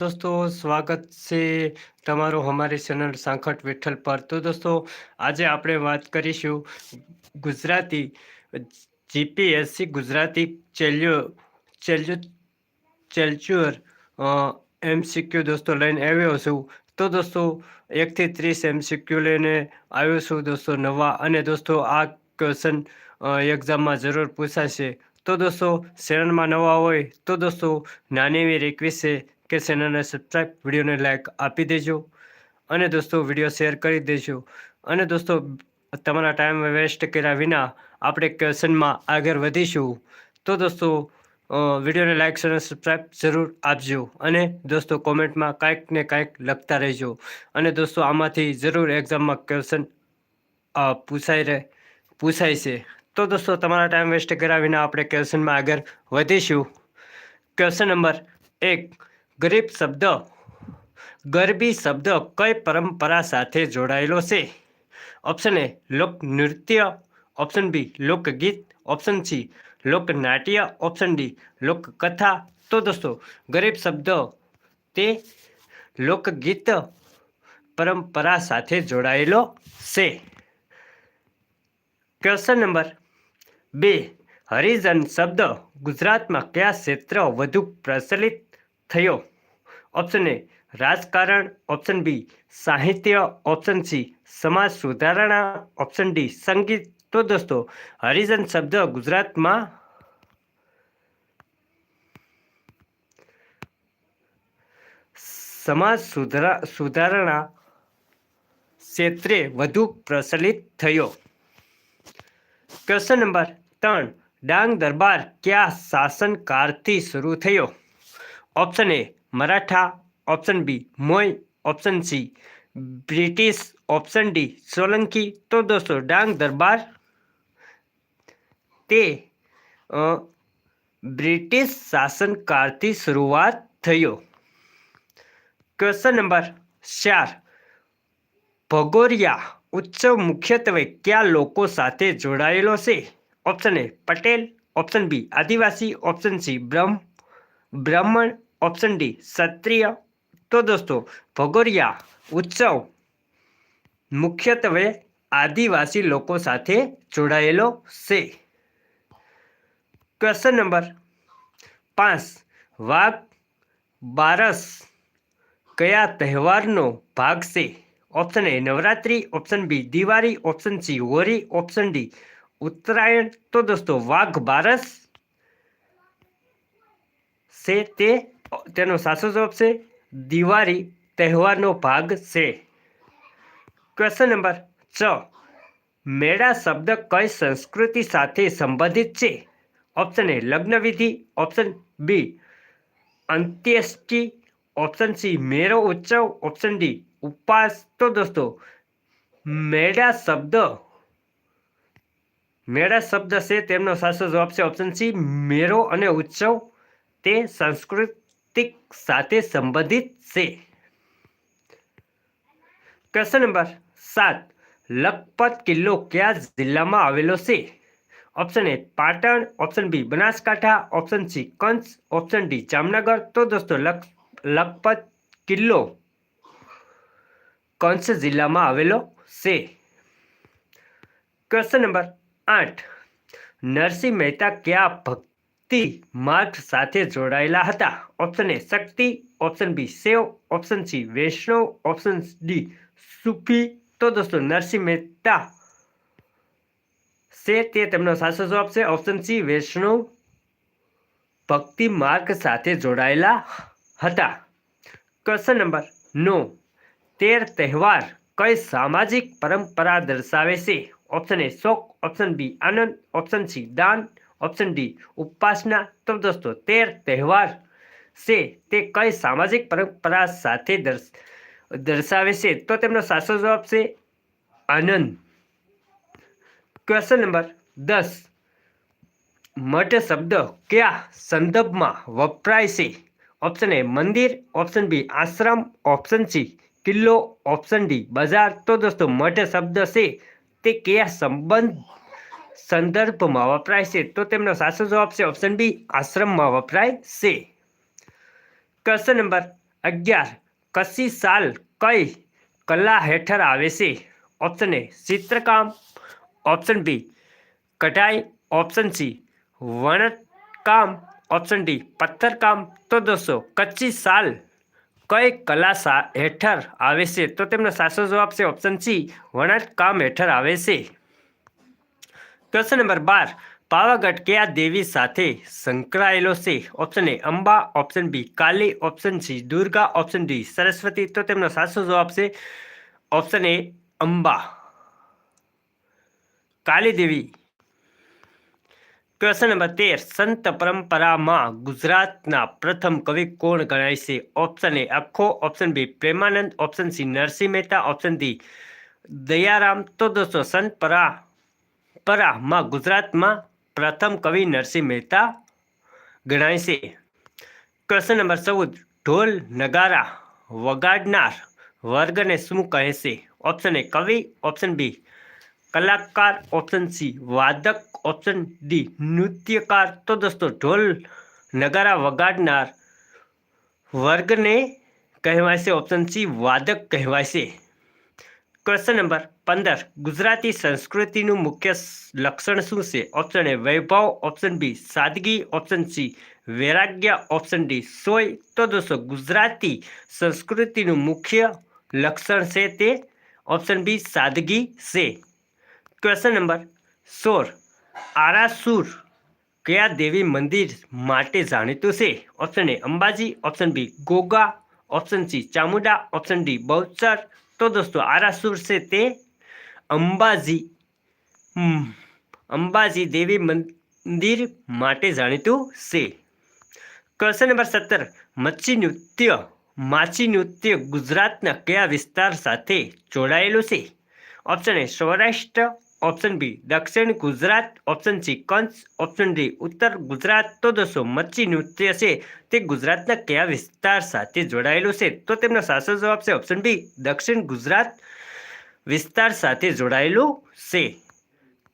દોસ્તો, સ્વાગત છે તમારું અમારી ચેનલ સાંખટ વિઠ્ઠલ પર. તો દોસ્તો, આજે આપણે વાત કરીશું ગુજરાતી, જીપીએસસી ગુજરાતી ચેલ્યુ ચેલ્યુ, ચેલ્ચ્યુઅર એમસીક્યુ દોસ્તો લઈને આવ્યો છું. તો દોસ્તો, એકથી ત્રીસ એમસીક્યુ લઈને આવ્યો છું દોસ્તો નવા અને દોસ્તો આ ક્વેશ્ચન એક્ઝામમાં જરૂર પૂછાશે. તો દોસ્તો, ચેનલમાં નવા હોય તો દોસ્તો, નાની એવી રિક્વેસ્ટ છે કે ચેનલને સબસ્ક્રાઈબ વિડીયોને લાઇક આપી દેજો. અને દોસ્તો, વીડિયો શેર કરી દેજો. અને દોસ્તો, તમારા ટાઈમ વેસ્ટ કર્યા વિના આપણે ક્વેશ્ચનમાં આગળ વધીશું. તો દોસ્તો વિડીયોને લાઇક અને સબસ્ક્રાઈબ જરૂર આપજો. અને દોસ્તો કોમેન્ટમાં કાંઈક ને કાંઈક લખતા રહેજો. અને દોસ્તો, આમાંથી જરૂર એક્ઝામમાં ક્વેશ્ચન પૂછાઈ રહે, પૂછાય છે. તો દોસ્તો, તમારા ટાઈમ વેસ્ટ કર્યા વિના આપણે ક્વેશ્ચનમાં આગળ વધીશું. ક્વેશ્ચન નંબર એક. ગરીબ શબ્દ, ગરબી શબ્દ કઈ પરંપરા સાથે જોડાયેલો છે? ઓપ્શન એ લોકનૃત્ય ઓપ્શન બી લોકગીત ઓપ્શન સી લોકનાટ્ય ઓપ્શન ડી લોકકથા તો દોસ્તો, ગરીબ શબ્દ તે લોકગીત પરંપરા સાથે જોડાયેલો છે. ક્વેશ્ચન નંબર બે, હરિજન શબ્દ ગુજરાતમાં કયા ક્ષેત્ર વધુ પ્રચલિત થયો? ઓપ્શન એ રાજકારણ. ઓપ્શન બી સાહિત્ય. ઓપ્શન સી સમાજ સુધારણા. ઓપ્શન ડી સંગીત. તો દોસ્તો, હરિજન શબ્દ ગુજરાતમાં સમાજ સુધારા, સુધારણા ક્ષેત્રે વધુ પ્રચલિત થયો. ક્વેશ્ચન નંબર ત્રણ, ડાંગ દરબાર કયા શાસનકાળથી શરૂ થયો? Option A Maratha option B મોય option C British option D Solanki તો દોસ્તો ડાંગ દરબાર તે બ્રિટિશ શાસનકાળથી શરૂઆત થયો ક્વેશ્ચન નંબર ચાર ભગોરિયા ઉત્સવ મુખ્યત્વે કયા લોકો સાથે જોડાયેલો છે option A Patel option B adivasi option C બ્રહ્મ બ્રાહ્મણ ઓપ્શન ડી ક્ષત્રિય. તો દોસ્તો, ભગોરિયા ઉત્સવ મુખ્યત્વે આદિવાસી લોકો સાથે જોડાયેલો છે. ક્વેશ્ચન નંબર પાંચ. વાઘ બારસ કયા તહેવારનો ભાગ છે? Option A Navratri. Option B Diwali. Option C Holi. Option D Uttarayan. તો દોસ્તો, વાઘ બારસ છે તે તેનો સાચો જવાબ છે, દિવાળી તહેવારનો ભાગ છે. ક્વેશ્ચન નંબર છ. મેળા શબ્દ કઈ સંસ્કૃતિ સાથે સંબંધિત છે? ઓપ્શન એ લગ્નવિધિ ઓપ્શન બી અંત્યેષ્ટિ. ઓપ્શન સી મેળો ઉત્સવ. ઓપ્શન ડી ઉપવાસ. તો દોસ્તો, મેળા શબ્દ મેળા શબ્દ છે, તેમનો સાચો જવાબ છે ઓપ્શન સી મેળો અને ઉત્સવ. તે સાંસ્કૃતિક સાથે સંબંધિત છે ક્વેશ્ચન નંબર સાત લખપત કિલ્લો કયા જિલ્લામાં આવેલો છે option A Patan option B Banaskantha option C Kutch option D Jamnagar તો દોસ્તો લખ લખપત કિલ્લો કંચ જિલ્લામાં આવેલો છે ક્વેશ્ચન નંબર આઠ નરસિંહ મહેતા કયા ભક્તિ માર્ગ સાથે જોડાયેલા હતા. Option A Shakti. Option B Shaiva. Option C Vaishnav. Option D Sufi. તો દોસ્તો, નરસિંહ મહેતા છે તે તેમનો સાચો જવાબ છે. ઓપ્શન સી વૈષ્ણવ ભક્તિ માર્ગ સાથે જોડાયેલા હતા. ક્વેશ્ચન નંબર નો તેર તહેવાર કઈ સામાજિક પરંપરા દર્શાવે છે? ઓપ્શન એ શોક. ઓપ્શન બી આનંદ. ઓપ્શન સી દાન. ઓપ્શન ડી ઉપાસના તો દોસ્તો, તેર તહેવાર છે, તે કઈ સામાજિક પરંપરા સાથે દર્શાવે છે? તો તેમનો સાચો જવાબ છે આનંદ. ક્વેશ્ચન નંબર દસ, મઠ શબ્દ કયા સંદર્ભમાં વપરાય છે? ઓપ્શન એ મંદિર. ઓપ્શન બી આશ્રમ. ઓપ્શન સી કિલ્લો. ઓપ્શન ડી બજાર. તો દોસ્તો, મઠ શબ્દ છે, તે કયા સંબંધ સંદર્ભમાં વપરાય છે. તો તેમનો સાચો જવાબ છે ઓપ્શન બી આશ્રમમાં વપરાય છે. ક્વેશ્ચન નંબર અગિયાર. કસી સાલ કઈ કલા હેઠળ આવે છે? ઓપ્શન એ ચિત્રકામ. ઓપ્શન બી કઢાઈ. ઓપ્શન સી વણકામ. ઓપ્શન ડી પથ્થરકામ. તો દોસ્તો, કચ્છી સાલ કઈ કલા હેઠળ આવે છે? તો તેમનો સાચો જવાબ છે ઓપ્શન સી વણાટકામ હેઠળ આવે છે. ક્વેશ્ચન નંબર બાર, પાવાગઢ કયા દેવી સાથે સંકળાયેલો છે? Option A Amba. Option B Kali. Option C Durga. Option D Saraswati. તો તેમનો સાચો જવાબ છે ઓપ્શન એ અંબા. કાલી દેવી. પ્રશ્ન નંબર તેર, સંત પરંપરામાં ગુજરાતના પ્રથમ કવિ કોણ ગણાય છે? Option A Akho option B Premanand. Option C Narsinh Mehta. Option D Dayaram. તો દોસ્તો, સંત પરા પરામાં ગુજરાતમાં પ્રથમ કવિ નરસિંહ મહેતા ગણાય છે. પ્રશ્ન નંબર ચૌદ, ઢોલ નગારા વગાડનાર વર્ગને શું કહે છે? ઓપ્શન એ કવિ. ઓપ્શન બી કલાકાર. ઓપ્શન સી વાદક. ઓપ્શન ડી નૃત્યકાર. તો દોસ્તો, ઢોલ નગારા વગાડનાર વર્ગને કહેવાય છે. ઓપ્શન સી વાદક કહેવાય છે. ક્વેશ્ચન નંબર પંદર, ગુજરાતી સંસ્કૃતિનું મુખ્ય લક્ષણ શું છે? ઓપ્શન એ વૈભવ. ઓપ્શન બી સાદગી. ઓપ્શન સી વૈરાગ્ય. ઓપ્શન ડી સોય. તો દોસ્તો, ગુજરાતી સંસ્કૃતિનું મુખ્ય લક્ષણ છે તે? ઓપ્શન બી સાદગી છે. ક્વેશ્ચન નંબર સોળ આરાસુર કયા દેવી મંદિર માટે જાણીતું છે? Option A Ambaji. Option B Goga. Option C Chamunda. Option D Bahuchar. તો દોસ્તો, આરાસુર છે તે? અંબાજી. અંબાજી દેવી મંદિર માટે જાણીતું છે. ક્વેશ્ચન નંબર સત્તર, મચ્છી નૃત્ય, માછી નૃત્ય ગુજરાતના કયા વિસ્તાર સાથે જોડાયેલું છે? Option A Saurashtra. Option B દક્ષિણ Gujarat. Option C Kutch. Option D ઉત્તર ગુજરાત. તો દોસ્તો, મચ્છી નૃત્ય છે તે ગુજરાતના કયા વિસ્તાર સાથે જોડાયેલું છે? તો તેમનો સાચો જવાબ છે ઓપ્શન બી દક્ષિણ ગુજરાત. વિસ્તાર સાથે જોડાયેલું છે.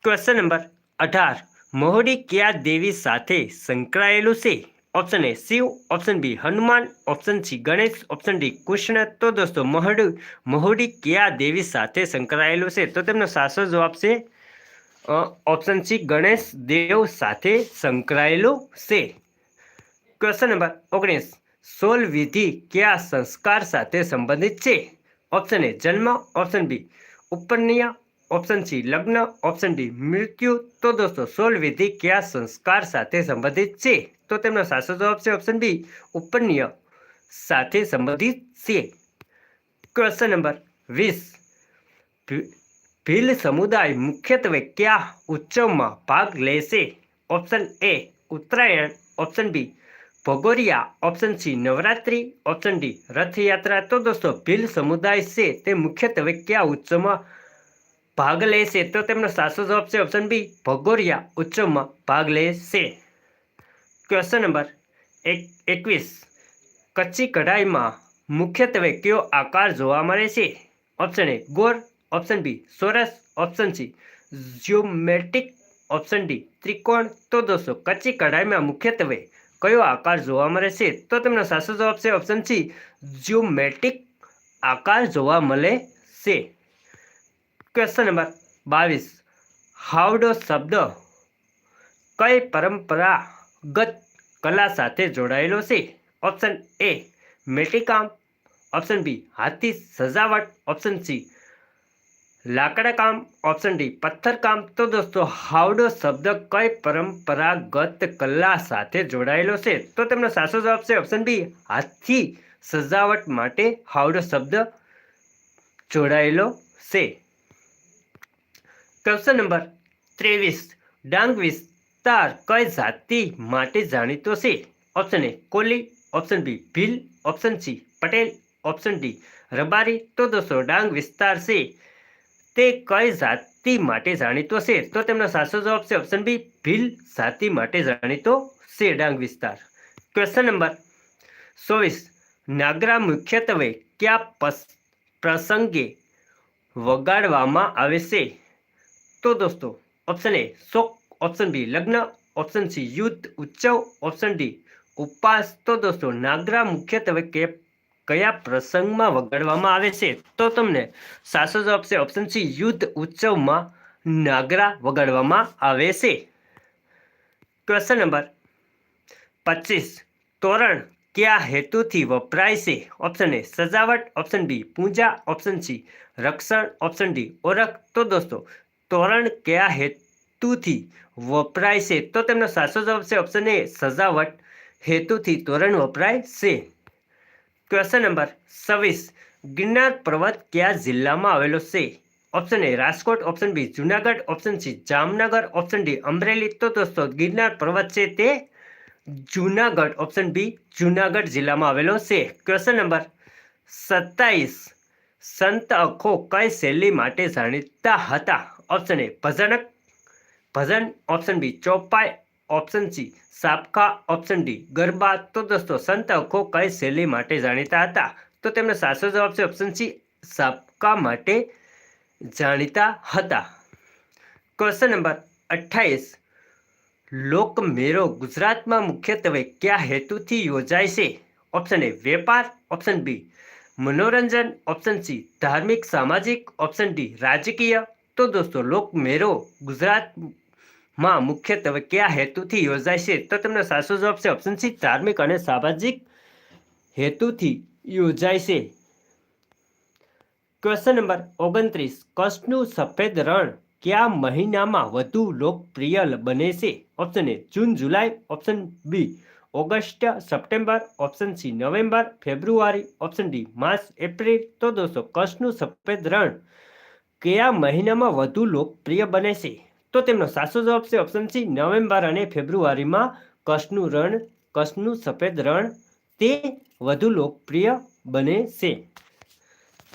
ક્વેશ્ચન નંબર અઢાર. મહોડી કયા દેવી સાથે સંકળાયેલું છે? Option A Shiv. Option B Hanuman. Option C Ganesh. Option D Krishna. તો દોસ્તો, મહોડી મહોડી કયા દેવી સાથે સંકળાયેલું છે? તો તેમનો સાચો જવાબ છે ઓપ્શન સી ગણેશ દેવ સાથે સંકળાયેલું છે. ક્વેશ્ચન નંબર ઓગણીસ. સોલ વિધિ કયા સંસ્કાર સાથે સંબંધિત છે? ઓપ્શન એ જન્મ. ઓપ્શન બી ઉપનયન ઓપ્શન સી લગ્ન ઓપ્શન ડી મૃત્યુ. તો દોસ્તો, સોલ વિધિ કયા સંસ્કાર સાથે સંબંધિત છે? તો તેમનો સાચો જવાબ છે ઓપ્શન બી ઉપનયન સાથે સંબંધિત છે. ક્વેશ્ચન નંબર વીસ. ભીલ સમુદાય મુખ્યત્વે કયા ઉત્સવમાં ભાગ લેશે option A Uttarayan option B Bhagoria option C Navratri option D Rathyatra. તો દોસ્તો, ભીલ સમુદાય છે, તે મુખ્યત્વે કયા ઉત્સવમાં ભાગ લેશે તો તેમનો સાચો જવાબ છે ઓપ્શન બી ભગોરિયા ઉત્સવમાં ભાગ લેશે ક્વેશ્ચન નંબર એક, એકવીસ. કચ્છી કઢાઈમાં મુખ્યત્વે કયો આકાર જોવા મળે છે? ઓપ્શન એ ગોર option B સોરસ. Option C geometric option D ત્રિકોણ. તો દોસ્તો, કચ્છી કઢાઈમાં મુખ્યત્વે કયો આકાર જોવા મળે છે? તો તેમનો સાચો જવાબ છે ઓપ્શન સી જ્યોમેટિક આકાર જોવા મળે છે. ક્વેશ્ચન નંબર બાવીસ. હાવડો શબ્દ કઈ પરંપરાગત કલા સાથે જોડાયેલો છે? ઓપ્શન એ મેટીકામ ઓપ્શન બી હાથી સજાવટ. ઓપ્શન સી લાકડાકામ ઓપ્શન ડી પથ્થરકામ તો દોસ્તો, હાવડો શબ્દ કઈ પરંપરાગત કલા સાથે જોડાયેલો છે? તો તેમનો સાચો જવાબ છે ઓપ્શન બી હાથથી સજાવટ માટે હાવડો શબ્દ જોડાયેલો છે. ક્વેશ્ચન નંબર ત્રેવીસ. ડાંગ વિસ્તાર કઈ જાતિ માટે જાણીતો છે? Option A Koli. Option B Bhil. Option C Patel. Option D Rabari. તો દોસ્તો, ડાંગ વિસ્તાર છે. તે કઈ જાતિ માટે જાણીતો છે? તો તેમનો સાચો જવાબ છે ઓપ્શન બી ભીલ જાતિ માટે જાણીતો છે ડાંગ વિસ્તાર. ક્વેશ્ચન નંબર ચોવીસ. નાગરા મુખ્યત્વે કયા પ્રસંગે વગાડવામાં આવે છે? તો દોસ્તો ઓપ્શન એ શોક ઓપ્શન બી લગ્ન ઓપ્શન સી યુદ્ધ, ઉત્સવ ઓપ્શન ડી ઉપવાસ. તો દોસ્તો, નાગરા મુખ્યત્વે કે કયા પ્રસંગમાં વગાડવામાં આવે છે? તો તમને સાચો જવાબ છે ઓપ્શન સી, યુદ્ધ ઉત્સવમાં નાગરા વગાડવામાં આવે છે. ક્વેશ્ચન નંબર પચીસ, તોરણ કયા હેતુથી વપરાય છે? ઓપ્શન એ સજાવટ ઓપ્શન બી પૂજા ઓપ્શન સી રક્ષણ ઓપ્શન ડી ઓળખ. તો દોસ્તો, તોરણ કયા હેતુથી વપરાય છે? તો તેમનો સાચો જવાબ છે ઓપ્શન એ સજાવટ હેતુથી તોરણ વપરાય છે. ક્વેશ્ચન નંબર છવ્વીસ. ગિરનાર પર્વત કયા જિલ્લામાં આવેલો છે? Option A Rajkot. Option B Junagadh. Option C Jamnagar. Option D Amreli. તો દોસ્તો, ગિરનાર પર્વત છે તે જુનાગઢ. ઓપ્શન બી જુનાગઢ જિલ્લામાં આવેલો છે. ક્વેશ્ચન નંબર સત્તાવીસ. સંત અખો કઈ શૈલી માટે જાણીતા હતા? ઓપ્શન એ ભજનક. ભજન. ઓપ્શન બી ચોપાઈ. ઓપ્શન સી સાપકા ઓપ્શન ડી ગરબા તો દોસ્તો, સંત અખો કઈ શૈલી માટે જાણીતા હતા? તો તેમનો સાચો જવાબ છે ઓપ્શન સી સાપકા માટે જાણીતા હતા. ક્વેશ્ચન નંબર અઠ્ઠાવીસ. લોકમેળો ગુજરાતમાં મુખ્યત્વે કયા હેતુથી યોજાય છે? ઓપ્શન એ વેપાર. ઓપ્શન બી મનોરંજન. ઓપ્શન સી ધાર્મિક, સામાજિક. ઓપ્શન ડી રાજકીય. તો દોસ્તો લોકમેળો ગુજરાતમાં મુખ્યત્વે કયા હેતુથી યોજાય છે તો તમને સાચો જવાબ છે ઓપ્શન સી, ધાર્મિક અને સામાજિક હેતુથી યોજાય છે. ક્વેશ્ચન નંબર ઓગણત્રીસ, કચ્છનું સફેદ રણ કયા મહિનામાં વધુ લોકપ્રિય બને છે? Option A, June, July. Option B, August, September. Option C, November. February. Option D, March, April. તો દોસ્તો, કચ્છનું સફેદ રણ કયા મહિનામાં વધુ લોકપ્રિય બને છે? તો તેમનો સાચો જવાબ છે ઓપ્શન સી નવેમ્બર અને ફેબ્રુઆરીમાં કચ્છનું રણ, કચ્છનું સફેદ રણ તે વધુ લોકપ્રિય બને છે.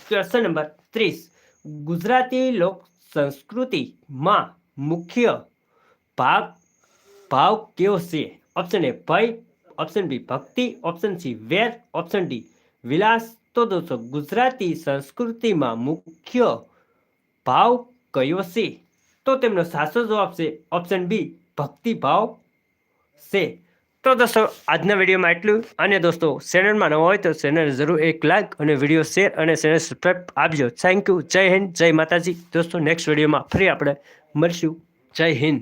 પ્રશ્ન નંબર ત્રીસ, ગુજરાતી લોક સંસ્કૃતિમાં મુખ્ય ભાગ, ભાવ કયો છે? ઓપ્શન એ ભય ઓપ્શન બી ભક્તિ ઓપ્શન સી વેર ઓપ્શન ડી વિલાસ. તો દોસ્તો, ગુજરાતી સંસ્કૃતિમાં મુખ્ય ભાવ કયો છે? તો તેમનો સાચો જવાબ છે ઓપ્શન બી ભક્તિભાવ છે. તો દોસ્તો, આજના વિડીયોમાં એટલું અને દોસ્તો ચેનલમાં નવો હોય તો ચેનલ જરૂર એક લાઈક અને વીડિયો શેર અને ચેનલ સબસ્ક્રાઈબ આપજો. Thank you Jai Hind. જય માતાજી. દોસ્તો નેક્સ્ટ વિડીયોમાં ફરી આપણે મળશું. જય હિન્દ.